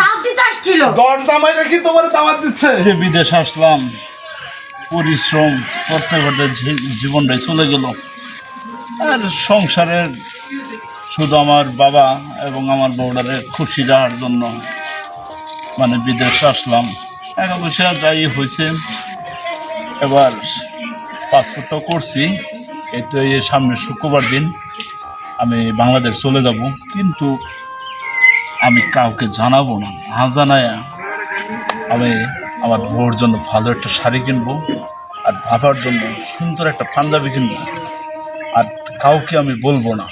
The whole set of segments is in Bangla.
দাওয়াত দিতে আসছিল। দর জামাই রেখে তোমার দাওয়াত দিচ্ছে? যে বিদেশ আসলাম পরিশ্রম করতে করতে জীবনটাই চলে গেল। আর সংসারের শুধু আমার বাবা এবং আমার বউডারে খুশি রাখার জন্য মানে বিদেশ আসলাম। টাকা পয়সা যাই হয়েছে এবার পাসপোর্টটা করছি। এই তো এই সামনে শুক্রবার দিন আমি বাংলাদেশ চলে যাব। কিন্তু আমি কাউকে জানাব না। না জানায় আমি আমার বউর জন্য ভালো একটা শাড়ি কিনবো, আর বাবার জন্য সুন্দর একটা পাঞ্জাবি কিনবো। আর কাউকে আমি বলব না।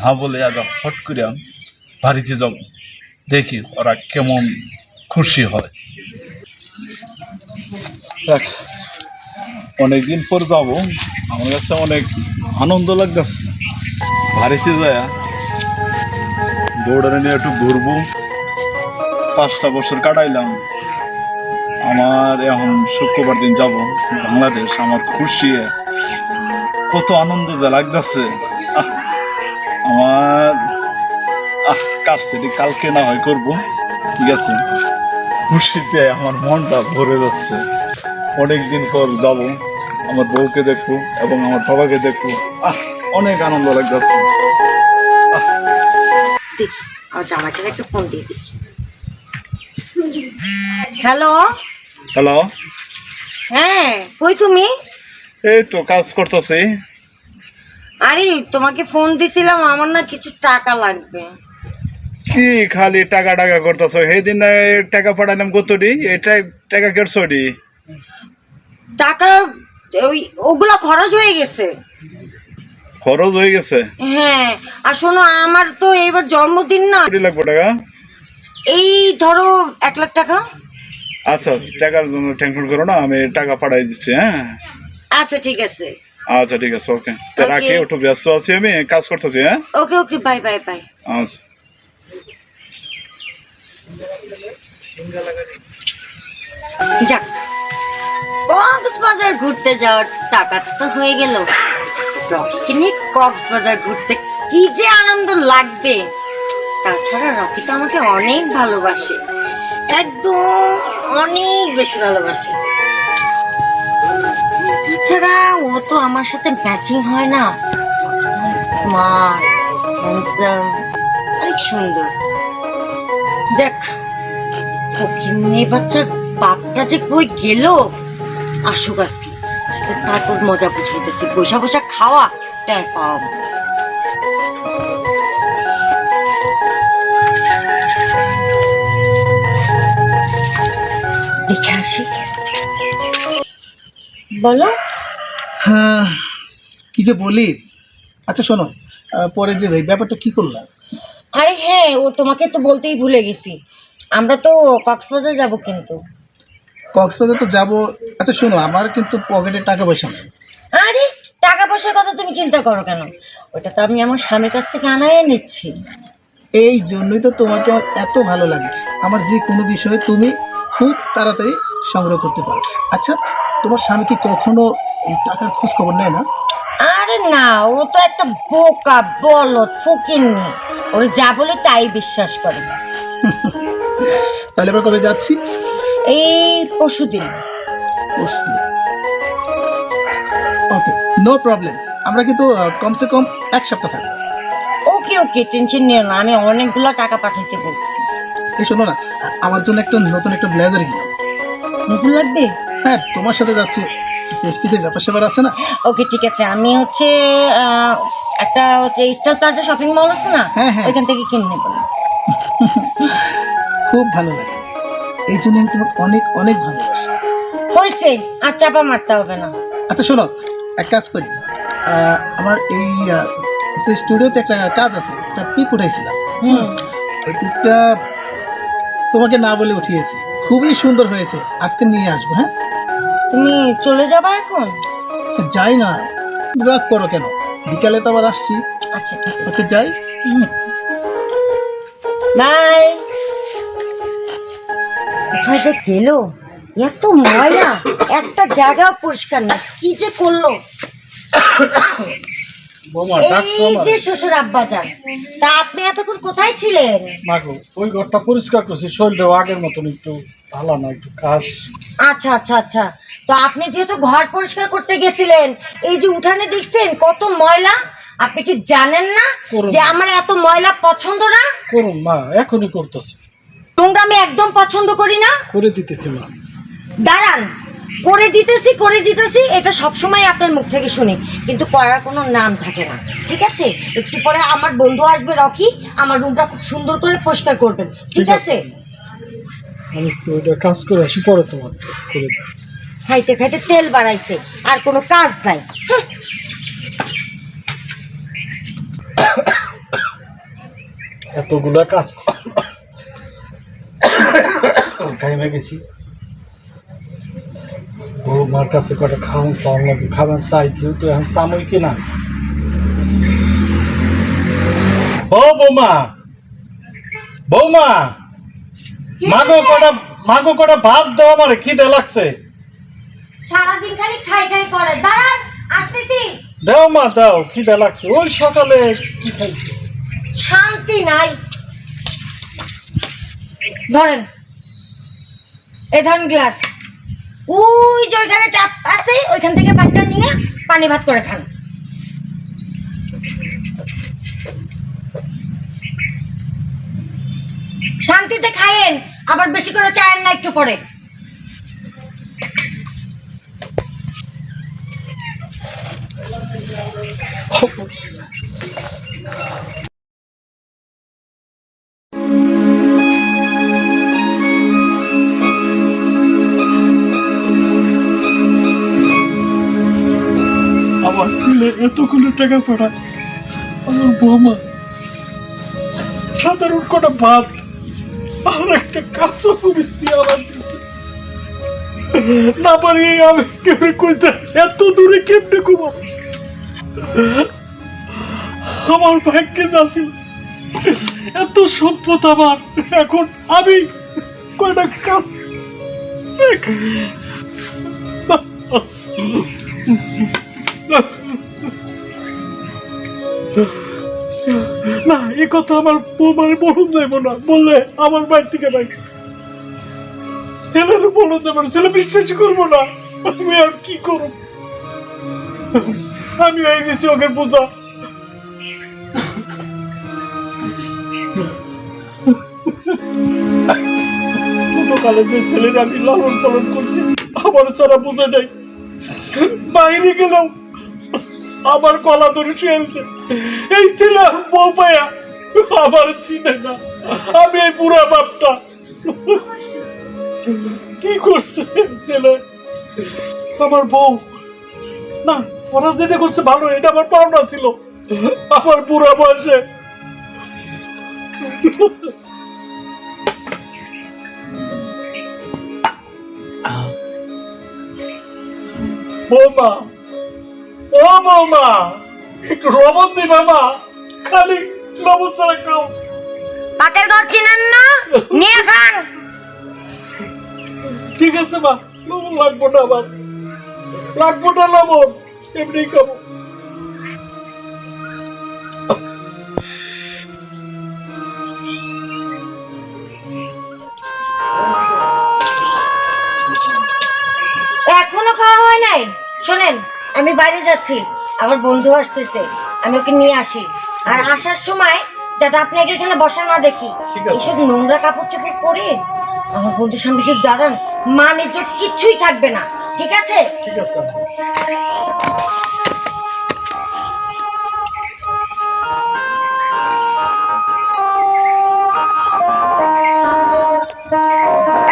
না বলে আগে হট করে বাড়িতে যাব। দেখি ওরা কেমন খুশি হয়। দেখ, অনেকদিন পর যাব। আমার কাছে অনেক আনন্দ লাগতেছে। বাড়িতে যায় বউডারে নিয়ে একটু ঘুরবো। পাঁচটা বছর কাটাইলাম। আমার এখন শুক্রবার দিন যাব বাংলাদেশ। আমার খুশি। কত আনন্দ যে লাগতেছে। আমার, আহ, কাজ সেটি কালকে না হয় করব। ঠিক আছে? খুশিতে আমার মনটা ভরে যাচ্ছে। অনেক দিন পর যাব। আমার বউকে দেখব এবং আমার বাবাকে দেখব। আহ, অনেক আনন্দ লাগতেছে। দেখি। আমার জামাইটার একটা ফোন দিয়ে দেখি। হ্যালো হ্যালো হ্যাঁ কই তুমি? এই তো কাজ করতেছি। আরে তোমাকে ফোন দিছিলাম আমার না কিছু টাকা লাগবে। কি খালি টাকা টাকা করতেছ? সেদিন না এই টাকা পাঠাইলাম কতটি? এই টা- টাকা কেটছটি? টাকা ওই ওগুলো খরচ হয়ে গেছে। খরচ হয়ে গেছে। হ্যাঁ আর শোনো আমার তো এবার জন্মদিন না। কোটি লাগবে টাকা? এই ধরো এক লাখ টাকা। আচ্ছা টাকার জন্য টেনশন করো না আমি টাকা পাঠাই দিচ্ছি হ্যাঁ? আচ্ছা ঠিক আছে। আচ্ছা ঠিক আছে ওকে. রাখি একটু ব্যস্ত আছি আমি কাজ করতেছি হ্যাঁ? Okay okay bye bye bye. আচ্ছা। যাক। কক্সবাজার ঘুরতে যাওয়ার টাকা তো হয়ে গেল। রকিকে নিয়ে কক্সবাজার ঘুরতে কি যে আনন্দ লাগবে? তাছাড়া রকি তো আমাকে অনেক ভালোবাসে। একদম অনেক বেশি ভালোবাসে। তাছাড়া ও তো আমার সাথে ম্যাচিং হয় না। স্মার্ট হ্যান্ডসাম অনেক সুন্দর। দেখ ফকিন্নি বাচ্চার বাপটা যে কই গেল? আসুক আজকে। আসলে তারপর মজা বুঝাইতেছি। বসা বসা খাওয়া তার পাওয়া। দেখে আসি। বলো। হ্যাঁ কি যে বলি? আচ্ছা শোনো পরে যে ব্যাপারটা কি করলাম? আরে হ্যাঁ ও তোমাকে তো বলতেই ভুলে গেছি। আমরা তো কক্সবাজার যাব কিন্তু। কক্সবাজার তো যাব। আচ্ছা শোনো আমার কিন্তু পকেটে টাকা পয়সা নেই। আরে টাকা পয়সার কথা তুমি চিন্তা করো কেন? ওটা তো আমি আমার স্বামীর কাছ থেকে আনায় নিচ্ছি এই জন্যই তো তোমাকে আমার এত ভালো লাগে। আমার যে কোনো বিষয়ে তুমি খুব তাড়াতাড়ি সংগ্রহ করতে পারো। আচ্ছা তোমার স্বামী কি কখনো এই টাকার খোঁজ খবর নেয় না? আরে না ও তো একটা বোকা বলদ ফকিন্নি। ওর যা বলে তাই বিশ্বাস করে। তাহলে এবার কবে যাচ্ছি? এই পশুদিন ওকে নো প্রবলেম আমরা কিন্তু কমসে কম এক সপ্তাহ থাকব। ওকে ওকে টেনশন নিও না আমি অনেকগুলো টাকা পাঠাইতে বলছি। এই শোনো না আমার জন্য একটা নতুন একটা ব্লেজার কিনো। নতুন লাগবে? হ্যাঁ তোমার সাথে যাচ্ছি। পেস্টিজের ব্যাপার স্যাপার আছে না? ওকে ঠিক আছে আমি হচ্ছে একটা হচ্ছে স্টার প্লাজা শপিং মল আছে না? হ্যাঁ, হ্যাঁ। ওইখান থেকে কিনে নেব। খুব ভালো লাগে। এই জন্য আমি তোমাকে অনেক অনেক ভালোবাসি। হয়েছে আর চাপা মারতে হবে না। আচ্ছা শোনো এক কাজ করি। আহ, আমার এই আহ, একটা স্টুডিওতে একটা কাজ আছে একটা পিক উঠাইছিলাম। হুম। ওই পিকটা তোমাকে না বলে উঠিয়েছি। খুবই সুন্দর হয়েছে আজকে নিয়ে আসব হ্যাঁ? তুমি চলে যাবা এখন? যাই না রাগ করো কেন? বিকালে তো আবার আসছি। আচ্ছা ঠিক আছে। ওকে যাই। বাই। কোথায় যে গেল এত ময়লা একটা জায়গা পরিষ্কার না কি যে করল? এই যে শ্বশুর আব্বা যান তা আপনি এতক্ষণ কোথায় ছিলেন? মাগো ওই ঘরটা পরিষ্কার করছি শরীরটাও আগের মতন একটু ভালো না একটু কাশ আচ্ছা আচ্ছা আচ্ছা। তো আপনি যেহেতু ঘর পরিষ্কার করতে গেছিলেন এই যে উঠানে দেখছেন কত ময়লা? আপনি কি জানেন না যে আমার এত ময়লা পছন্দ না? করুন মা এখনই করতেছি। নোংরা আমি একদম পছন্দ করি না। করে দিতেছি মা। দাঁড়ান করে দিতেছি করে দিতেছি এটা সবসময় আপনার মুখ থেকে শুনি কিন্তু করার কোনো নাম থাকে না ঠিক আছে? একটু পরে আমার বন্ধু আসবে রকি আমার রুমটা খুব সুন্দর করে পরিষ্কার করবেন ঠিক আছে। আমি একটু ওইটা কাজ করে আসি পরে তোমার করে খাইতে খাইতে তেল বাড়াইছে আর কোনো কাজ নাই হ্যাঁ, এতগুলা কাজ টাইমে গেছি। বৌমার কাছে কটা খাওয়ান চাওয়ান লাগবে খাবার চাইতেও তো এখন সাময়িক কিনা। ও বৌমা! বৌমা! মাগো কটা মাগো কটা ভাত দাও আমার খিদে লাগছে। সারাদিন খালি খাই খাই করে। দাঁড়ান আসতেছি। দাও মা দাও খিদে লাগছে। ওই সকালে কি খাইছি? শান্তি নাই। ধরেন এই ধরেন গ্লাস। ওই যে ওইখানে ট্যাপ আছে, ওইখান থেকে পানিটা নিয়ে পানি ভাত করে খান। শান্তিতে খায়েন, আবার বেশি করে চায়েন না একটু পরে। এতগুলো টাকা পাঠায় আমার বৌমা সাধারণ কটা ভাত আর একটা কাঁচা পুলিশ দিয়ে আমার দিছে। না পারি আমি কেমনে কইতে এত দূরে কেমনে ঘুমাচ্ছি আমার ভাগ্যে যাচ্ছিল এত সম্পদ আমার। এখন আমি কয়টা কাজ? না এ কথা আমার বৌমারে বলুন দেবো না বললে আমার বাড়ি থেকে বাড়ি ছেলের বলুন দেবো না ছেলে বিশ্বাসই করব না। আমি আর কি করব? আমি হয়ে গেছি ওকে বোঝা। ছোটকালে যে ছেলের আমি লালন পালন করছি, আমার সারা বোঝা নাই। বাইরে গেলাম আমার গলা ধরে আছে এই ছেলে, বউ পায়া, আমার চিনে না। আমি এই বুড়া বাপটা। কি করছে ছেলে? আমার বউ। না, ওরা যেটা করছে ভালো, এটা আমার পাওনা ছিল। আমার বুড়া বয়সে। বৌমা ও বৌমা একটু লবণ দিবে মা খালি লবণ ছাড়া খাও। পাকের ঘর চিনেন না? নিয়ে খান। ঠিক আছে মা লবণ লাগবো না আমার। লাগবো না লবণ এমনি খাব। এখনও খাওয়া হয় নাই? শোনেন। আমি বাইরে যাচ্ছি আমার বন্ধু আসতেছে আমি ওকে নিয়ে আসি। আর আসার সময় যাতে আপনাকে এখানে বসা না দেখি এইসব নোংরা কাপড় চোপড় পরে আমার বন্ধুর সামনে শুধু দাঁড়ান মান ইজ্জত কিচ্ছুই থাকবে না ঠিক আছে? ঠিক আছে।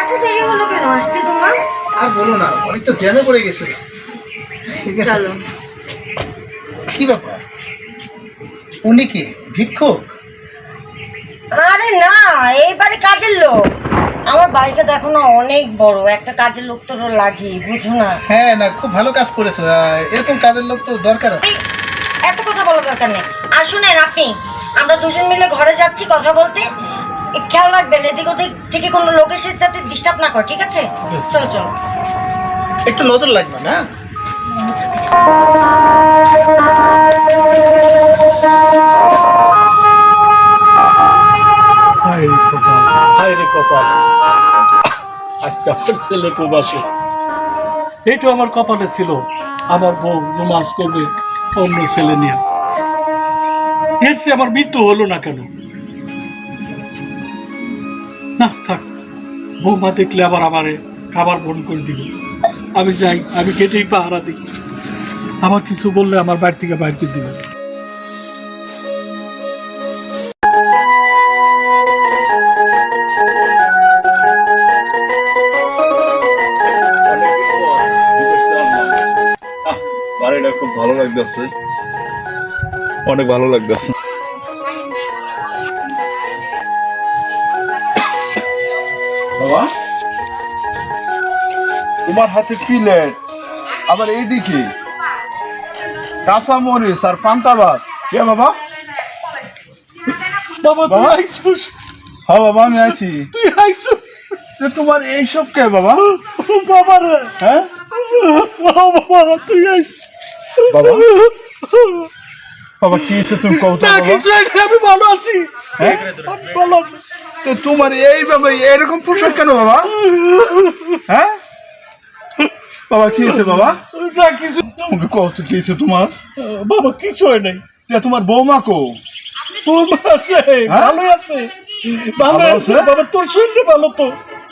এত দেরি হলো কেন? আসতে তোমার আর বলো না অনেকটা জ্যামে পড়ে গেছে। ঠিক আছে? চলো। কি ব্যাপার? উনি কি? ভিক্ষুক? আরে না এইবারে কাজের লোক। আমার বাড়িটা দেখো না অনেক বড় একটা কাজের লোক তো লাগে বুঝো না। হ্যাঁ না খুব ভালো কাজ করেছ। আহ, এরকম কাজের লোক তো দরকার আছে। এত কথা বলার দরকার নেই। আর শুনেন আপনি আমরা দুজন মিলে ঘরে যাচ্ছি কথা বলতে। এ, খেয়াল রাখবেন এদিক ওদিক থেকে কোনো লোক এসে যাতে ডিস্টার্ব না করে ঠিক আছে। চলো চলো। একটু নজর লাগবে না? এইটা আমার কপালে ছিল। আমার বউ রোমান্স করবে অন্য ছেলে নিয়ে। এর চেয়ে আমার মৃত্যু হলো না কেন? না, থাক। বৌমা দেখলে আবার আমারে খাবার ফোন করে দিবে। আমি যাই, আমি কেটেই পাহারা দিই। আমার কিছু বললে আমার বাড়ি থেকে বাইর করে দিবে। বাড়িটা খুব ভালো লাগতেছে। অনেক ভালো লাগতেছে। তোমার হাতে প্লেট আবার এইদিকে। কাঁচা মরিচ আর পান্তা ভাত কে বাবা? বাবা হ্যাঁ আমি আছি তুই তোমার এইসব কে বাবা? বাবা রে। হ্যাঁ? বাবা তুই বাবা? বাবা কি হয়েছে তুমি কত না বাবা? কিছু আমি ভালো আছি। হ্যাঁ? ভালো আছি। তো তোমার এই বাবা এরকম পোশাক কেন বাবা? হ্যাঁ? বাবা কি হয়েছে বাবা? না কিছু তুমি কত কি হয়েছে তোমার। বাবা কিছু হয় নাই। যে তোমার বৌমা কো? বৌমা আছে ভালো আছে। ভালো আছে? বাবা তোর শরীরটা ভালো তো?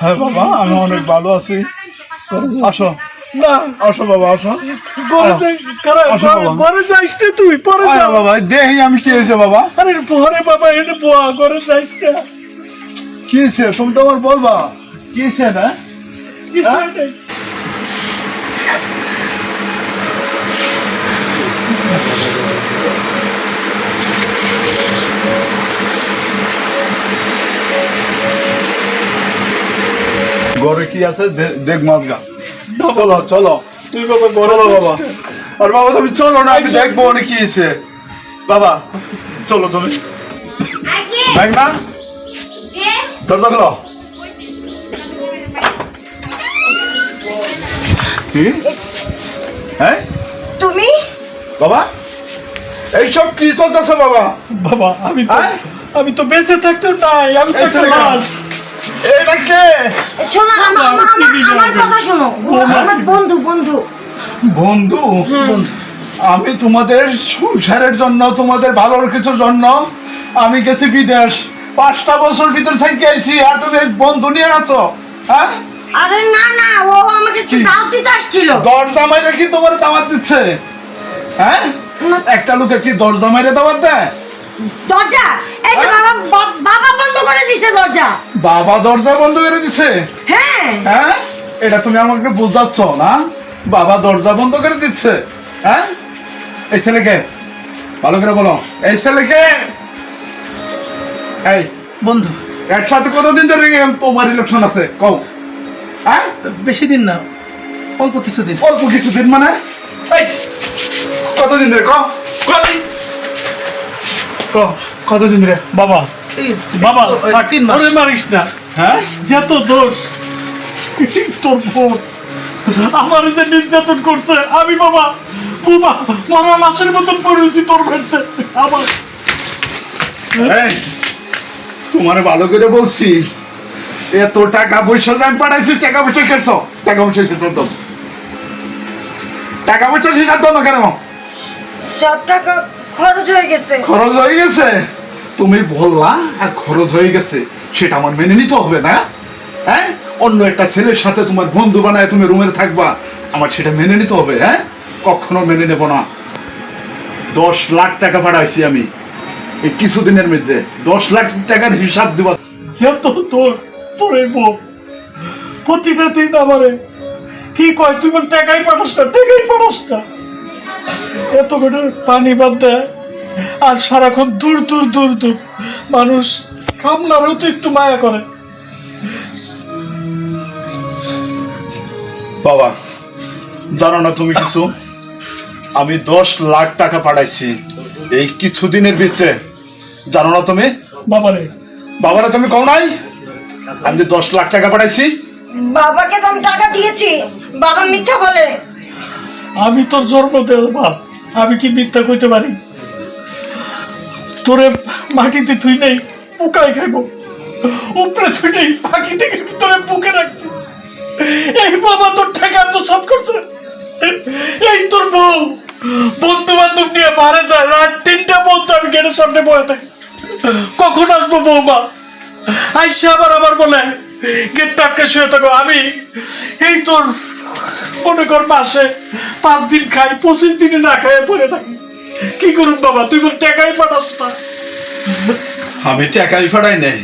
হ্যাঁ বাবা আমি অনেক ভালো আছি। আসো। না। আসো বাবা আসো। ঘরে যাইস না তুই পরে আয় যা বাবা দেখি আমি কি হয়েছে বাবা। আরে পরে বাবা এনে বোয়া ঘরে যাইস না। কি হয়েছে? তুমি তো আমার বলবা। কি হয়েছে না কিছু হয়? ঘরে কি আছে? দেখ মাঝগা চলো চলো। তুই বাবা চলো বাবা। আর বাবা তুমি চলো না আমি আচ্ছা। দেখব অনেক কি হয়েছে বাবা চলো তুমি দেখ না দরজা খোলো কি? হ্যাঁ? তুমি? বাবা এইসব কি চলতেছে বাবা? বাবা আমি তো হ্যাঁ? আমি তো বেঁচে থাকতে নাই আমি তো লাশ। এটা কে? শোনো আমার আমার- আমার আমি। কথা শোনো। আমার বন্ধু বন্ধু। বন্ধু? বন্ধু। আমি তোমাদের সংসারের জন্য তোমাদের ভালোর কিছুর জন্য আমি গেছি বিদেশ। পাঁচটা বছর ভিতর থেকে আইছি আর তুমি বন্ধু নিয়ে আছো হ্যাঁ? আরে না না ও আমাকে কি? দাও দিতে আসছিল। দরজা মাইরে কি তোমার দাওয়াত দিচ্ছে? হ্যাঁ? একটা লোকে কি দরজা মাইরে দাওয়াত দেয়? দরজা? এই যে? বাবা বা- বাবা বন্ধ করে দিছে দরজা। বাবা দরজা বন্ধ করে দিছে? হ্যাঁ। হ্যাঁ? এটা তুমি আমাকে বুঝাচ্ছ না? বাবা দরজা বন্ধ করে দিচ্ছে। হ্যাঁ? এই ছেলেকে ভালো করে বলো। এই ছেলেকে! এই বন্ধু। একসাথে কতদিন ধরে তোমার ইলেকশন আছে কও। হ্যাঁ? বেশি দিন না অল্প কিছুদিন অল্প কিছুদিন মানে? এই কতদিন ধরে কও। কতদিন কও, কতদিন ধরে বাবা বাবা তিন মাস। ওরে মারিস না। হ্যাঁ? যত দোষ তোর বোন। আমার যে নির্যাতন করছে আমি বাবা বাবা মরা লাশের মতন পড়েছি তোর বাড়িতে। আমার তোমার ভালো করে বলছি এত টাকা পয়সা যে আমি পাঠাইছি টাকা পয়সা খেয়েছ টাকা পয়সা খেতে দাও টাকা পয়সা হিসাব দাও না কেন? সব টাকা খরচ হয়ে গেছে। খরচ হয়ে গেছে? তুমি বললা, আর খরচ হয়ে গেছে, সেটা আমার মেনে নিতে হবে না। হ্যাঁ? অন্য একটা ছেলের সাথে তোমার বন্ধু বানায় তুমি রুমে থাকবা, আমার সেটা মেনে নিতে হবে হ্যাঁ? কখনো মেনে নেব না। দশ লাখ টাকা পাঠাইছি আমি, এই কিছুদিনের মধ্যে। দশ লাখ টাকার হিসাব দেওয়া যত তোর কি কয় এত পানি বাদ দেয় আর সারাক্ষণ দূর দূর দূর দূর। মানুষ কামলারও তো একটু মায়া করে। বাবা জানো না তুমি কিছু? আমি দশ লাখ টাকা পাঠাইছি। এই কিছুদিনের ভিতরে। জানো না তুমি? বাবারে। বাবারা তুমি কও নাই? আমি যে দশ লাখ টাকা পাঠাইছি। বাবাকে তো আমি টাকা দিয়েছি। বাবা মিথ্যা বলে। আমি তোর জন্ম দেওয়ার বাপ আমি কি মিথ্যা কইতে পারি? তোরে মাটিতে তুই নেই, পোকায় খাইব। উপরে তুই নেই পাখি থেকে তোরে বুকে রাখছি। এই বাবা তোর ঠেকা তো সাত করছে। এই তোর বউ বন্ধু বান্ধব নিয়ে মারা যায়, রাত তিনটা বন্ধু আমি গেটের সামনে বয়ে থাকি। কখন আসব বৌমা? আইসে আবার আবার বলে গেটটা আটকে শুয়ে থাকো। আমি এই তোর মনে কর মাসে পাঁচ দিন খাই, পঁচিশ দিনে না খাই পরে থাকি। কি করুন বাবা? তুই বল টাকাই পাঠাস না। আমি টাকাই ফাড়াই নাই।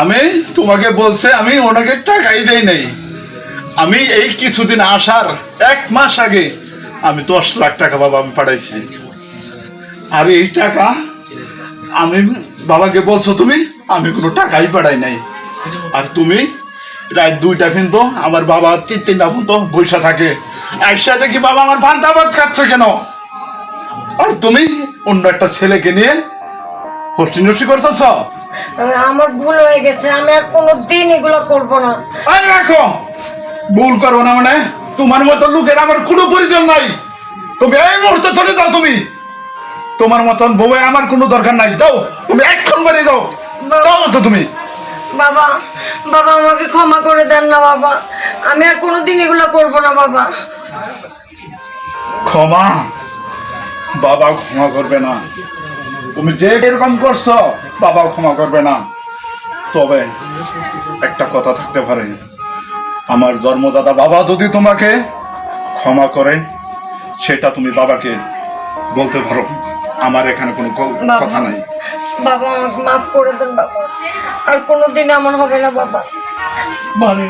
আমি তোমাকে বলছে, আমি ওনাকে টাকাই দেই নাই। আমি এই কিছুদিন আসার এক মাস আগে আমি দশ লাখ টাকা বাবা আমি পাঠাইছি। আর এই টাকা আমি বাবাকে বলছো তুমি, আমি কোনো টাকাই পাঠাই নাই। আর তুমি রাত দুইটা কিন্তু আমার বাবা তিন তিনটা পর্যন্ত বৈশা থাকে। একসাথে কি বাবা আমার ভান্তা খাচ্ছে কেন? আর তুমি অন্য একটা ছেলেকে নিয়ে হস্টি নষ্টি করতেছ আমার ভুল হয়ে গেছে আমি আর কোনো দিন এগুলো করব না। আরে রাখো! ভুল করো না মানে তোমার মতো লোকের আমার কোনো প্রয়োজন নাই। তুমি এই মুহূর্তে চলে যাও তুমি। তোমার মতন বউয়ে আমার কোনো দরকার নাই। যাও তুমি এখন বাড়ি দাও দাও তো তুমি। বাবা বাবা আমাকে ক্ষমা করে দেন না বাবা। আমি আর কোনোদিন এগুলো করব না বাবা। ক্ষমা। বাবা ক্ষমা করবে না। তুমি যে এরকম করছ বাবা ক্ষমা করবে না। তবে একটা কথা থাকতে পারে। আমার জন্মদাতা বাবা যদি তোমাকে ক্ষমা করে সেটা তুমি বাবাকে বলতে পারো। আমার এখানে কোনো কথা নাই। বাবা আমাকে মাফ করে দেন বাবা। আর কোনোদিন এমন হবে না বাবা। মানে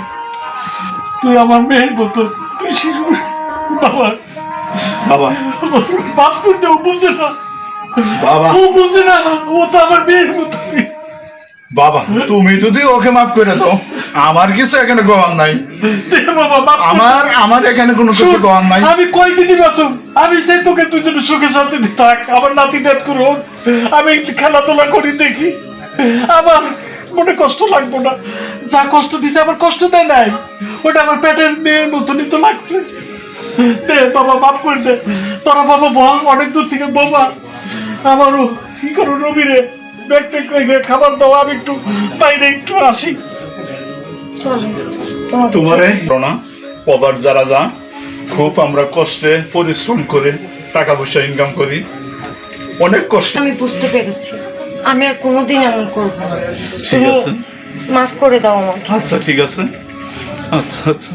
তুই আমার মেয়ের মতো তুই শিশু বাবা বাবা। বুঝে না। বাবা। ও বুঝে না ও তো আমার মেয়ের মতো বাবা তুমি যদি ওকে মাফ করে দাও আমার কিছু এখানে গোয়ান নাই। আমার আমার এখানে কোনো কিছু গোয়ান নাই। আমি কয়দিনই বাঁচুম আমি সেই তোকে তুই যেন সুখে শান্তি থাক আমার নাতি দেখ করো আমি একটু খেলাধুলা করি দেখি। আমার মনে কষ্ট লাগবো না। যা কষ্ট দিছে আমার কষ্ট দেয় নাই। ওটা আমার পেটের মেয়ের মতনই তো লাগছে। দে বাবা মাফ করে দে। তোরা বাবা বল অনেক দূর থেকে বাবা। আমারও কি করো রবিরে ব্যাগ ট্যাগ রেখে খাবার দাও আমি একটু বাইরে একটু আসি। তোমারে না পবার যারা যা খুব আমরা কষ্টে পরিশ্রম করে টাকা পয়সা ইনকাম করি। অনেক কষ্ট। আমি বুঝতে পেরেছি। আমি আর কোনোদিন এমন করব না। ঠিক আছে। মাফ করে দাও আমাকে। আচ্ছা ঠিক আছে। আচ্ছা আচ্ছা।